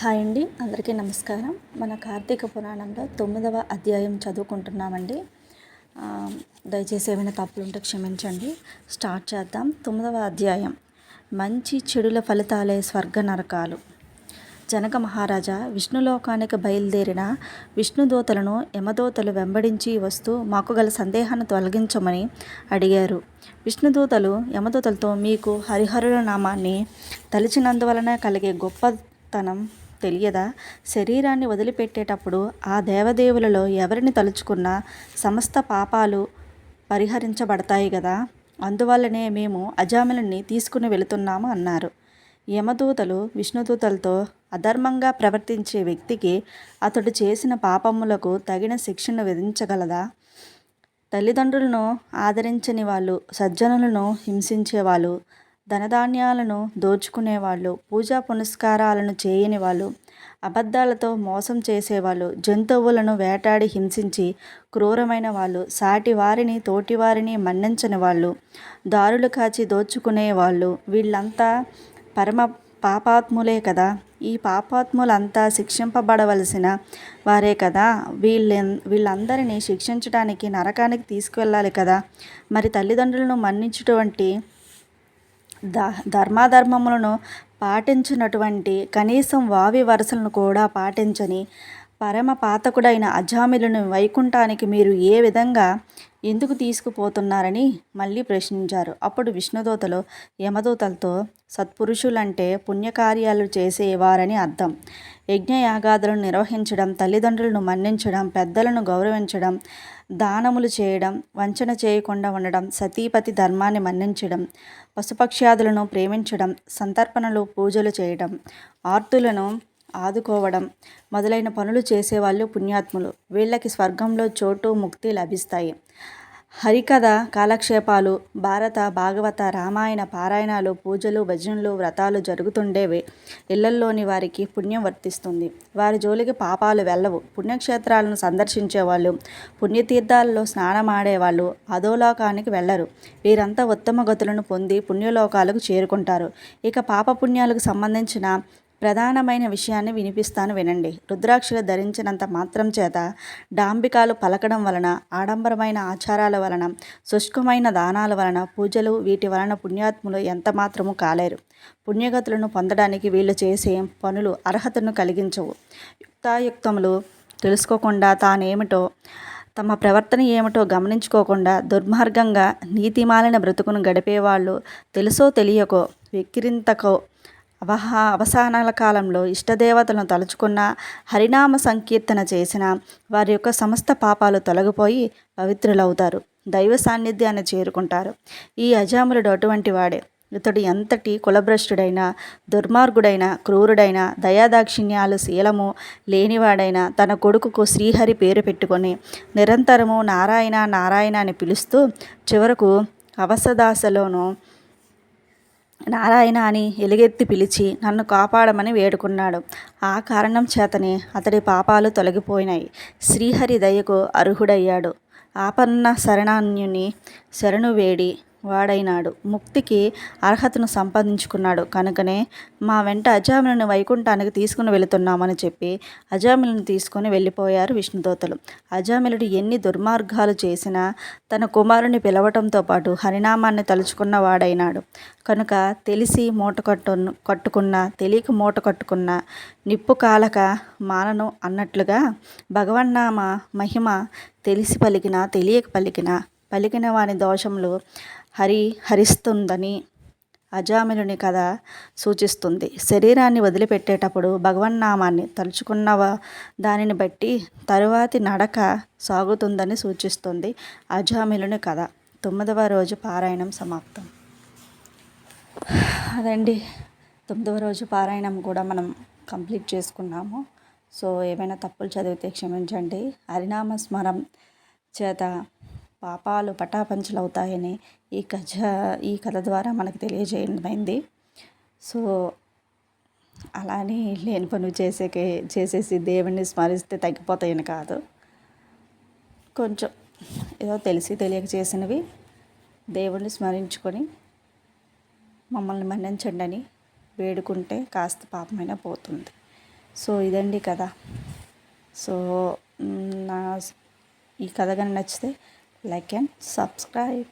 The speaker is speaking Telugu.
హాయ్ అండి అందరికీ నమస్కారం. మన కార్తీక పురాణంలో తొమ్మిదవ అధ్యాయం చదువుకుంటున్నామండి. దయచేసి ఏమైనా తప్పులు ఉంటే క్షమించండి. స్టార్ట్ చేద్దాం. తొమ్మిదవ అధ్యాయం. మంచి చెడుల ఫలితాలే స్వర్గ నరకాలు. జనక మహారాజా విష్ణులోకానికి బయలుదేరిన విష్ణుదూతలను యమదూతలు వెంబడించి వస్తూ మాకు గల సందేహాన్ని తొలగించమని అడిగారు. విష్ణుదూతలు యమదూతలతో మీకు హరిహరుల నామాన్ని తలిచినందువలన కలిగే గొప్ప తనం తెలియదా? శరీరాన్ని వదిలిపెట్టేటప్పుడు ఆ దేవదేవులలో ఎవరిని తలుచుకున్నా సమస్త పాపాలు పరిహరించబడతాయి కదా అందువల్లనే మేము అజామిలని తీసుకుని వెళుతున్నాము అన్నారు. యమదూతలు విష్ణుదూతలతో అధర్మంగా ప్రవర్తించే వ్యక్తికి అతడు చేసిన పాపములకు తగిన శిక్షను విధించగలదా? తల్లిదండ్రులను ఆదరించని వాళ్ళు సజ్జనులను హింసించేవాళ్ళు ధనధాన్యాలను దోచుకునేవాళ్ళు పూజా పునస్కారాలను చేయని వాళ్ళు అబద్ధాలతో మోసం చేసేవాళ్ళు జంతువులను వేటాడి హింసించి క్రూరమైన వాళ్ళు సాటి వారిని తోటివారిని మన్నించని వాళ్ళు దారులు కాచి దోచుకునే వాళ్ళు. వీళ్ళంతా పరమ పాపాత్ములే కదా. ఈ పాపాత్ములంతా శిక్షింపబడవలసిన వారే కదా. వీళ్ళ వీళ్ళందరినీ శిక్షించడానికి నరకానికి తీసుకువెళ్ళాలి కదా. మరి తల్లిదండ్రులను మన్నించటువంటి ధర్మాధర్మములను పాటించినటువంటి కనీసం వావి వరసలను కూడా పాటించని పరమ పాతకుడైన అజామిలను వైకుంఠానికి మీరు ఏ విధంగా ఎందుకు తీసుకుపోతున్నారని మళ్ళీ ప్రశ్నించారు. అప్పుడు విష్ణుదూతలు యమదూతలతో సత్పురుషులంటే పుణ్యకార్యాలు చేసేవారని అర్థం. యజ్ఞయాగాదులను నిర్వహించడం తల్లిదండ్రులను మన్నించడం పెద్దలను గౌరవించడం దానములు చేయడం వంచన చేయకుండా ఉండడం సతీపతి ధర్మాన్ని మన్నించడం పశుపక్ష్యాదులను ప్రేమించడం సంతర్పణలు పూజలు చేయడం ఆర్తులను ఆదుకోవడం మొదలైన పనులు చేసేవాళ్ళు పుణ్యాత్ములు. వీళ్ళకి స్వర్గంలో చోటు ముక్తి లభిస్తాయి. హరికథ కాలక్షేపాలు భారత భాగవత రామాయణ పారాయణాలు పూజలు భజనలు వ్రతాలు జరుగుతుండేవి. ఇళ్ళల్లోని వారికి పుణ్యం వర్తిస్తుంది. వారి జోలికి పాపాలు వెళ్ళవు. పుణ్యక్షేత్రాలను సందర్శించేవాళ్ళు పుణ్యతీర్థాలలో స్నానమాడేవాళ్ళు అధోలోకానికి వెళ్ళరు. వీరంతా ఉత్తమ గతులను పొంది పుణ్యలోకాలకు చేరుకుంటారు. ఇక పాపపుణ్యాలకు సంబంధించిన ప్రధానమైన విషయాన్ని వినిపిస్తాను వినండి. రుద్రాక్షలు ధరించినంత మాత్రం చేత డాంబికాలు పలకడం వలన ఆడంబరమైన ఆచారాల వలన శుష్కమైన దానాల వలన పూజలు వీటి వలన పుణ్యాత్ములు ఎంత మాత్రము కాలేరు. పుణ్యగతులను పొందడానికి వీళ్ళు చేసే పనులు అర్హతను కలిగించవు. యుక్తాయుక్తములు తెలుసుకోకుండా తానేమిటో తమ ప్రవర్తన ఏమిటో గమనించుకోకుండా దుర్మార్గంగా నీతిమాలిన బ్రతుకును గడిపేవాళ్ళు తెలుసో తెలియకో వెక్కిరింతకో అవహా అవసానాల కాలంలో ఇష్టదేవతలను తలుచుకున్న హరినామ సంకీర్తన చేసిన వారి యొక్క సమస్త పాపాలు తొలగిపోయి పవిత్రులవుతారు. దైవ సాన్నిధ్యాన్ని చేరుకుంటారు. ఈ అజాములుడు అటువంటి వాడే. ఇతడు ఎంతటి కులభ్రష్టుడైనా దుర్మార్గుడైన క్రూరుడైన దయాదాక్షిణ్యాలు శీలము లేనివాడైన తన కొడుకుకు శ్రీహరి పేరు పెట్టుకొని నిరంతరము నారాయణ నారాయణ అని పిలుస్తూ చివరకు అవసదాసలోనూ నారాయణ అని ఎలుగెత్తి పిలిచి నన్ను కాపాడమని వేడుకున్నాడు. ఆ కారణం చేతనే అతడి పాపాలు తొలగిపోయినాయి. శ్రీహరి దయకు అర్హుడయ్యాడు. ఆపన్న శరణాన్యుని శరణు వేడి వాడైనాడు. ముక్తికి అర్హతను సంపాదించుకున్నాడు. కనుకనే మా వెంట అజామిలను వైకుంఠానికి తీసుకుని వెళుతున్నామని చెప్పి అజామిలను తీసుకొని వెళ్ళిపోయారు విష్ణుదోతలు. అజామిలుడు ఎన్ని దుర్మార్గాలు చేసినా తన కుమారుని పిలవటంతో పాటు హరినామాన్ని తలుచుకున్న వాడైనాడు. కనుక తెలిసి మూట కట్టు కట్టుకున్న తెలియక మూట కట్టుకున్న నిప్పు కాలక మానను అన్నట్లుగా భగవన్నామ మహిమ తెలిసి పలికిన తెలియక పలికిన పలికిన వాని దోషములు హరి హరిస్తుందని అజామిలుని కథ సూచిస్తుంది. శరీరాన్ని వదిలిపెట్టేటప్పుడు భగవన్నామాన్ని తలుచుకున్న దానిని బట్టి తరువాతి నడక సాగుతుందని సూచిస్తుంది అజామిలుని కథ. తొమ్మిదవ రోజు పారాయణం సమాప్తం. అదండి. తొమ్మిదవ రోజు పారాయణం కూడా మనం కంప్లీట్ చేసుకున్నాము. సో ఏమైనా తప్పులు చదివితే క్షమించండి. హరినామ స్మరం చేత పాపాలు పటాపంచలవుతాయని ఈ కథ ఈ కథ ద్వారా మనకు తెలియజేయమైంది సో అలానే లేని పనులు చేసే చేసేసి దేవుణ్ణి స్మరిస్తే తగ్గిపోతాయని కాదు. కొంచెం ఏదో తెలిసి తెలియక చేసినవి దేవుణ్ణి స్మరించుకొని మమ్మల్ని మన్నించండి అని వేడుకుంటే కాస్త పాపమైనా పోతుంది. సో ఇదండి కథ. సో నా ఈ కథ కానీ నచ్చితే like and subscribe.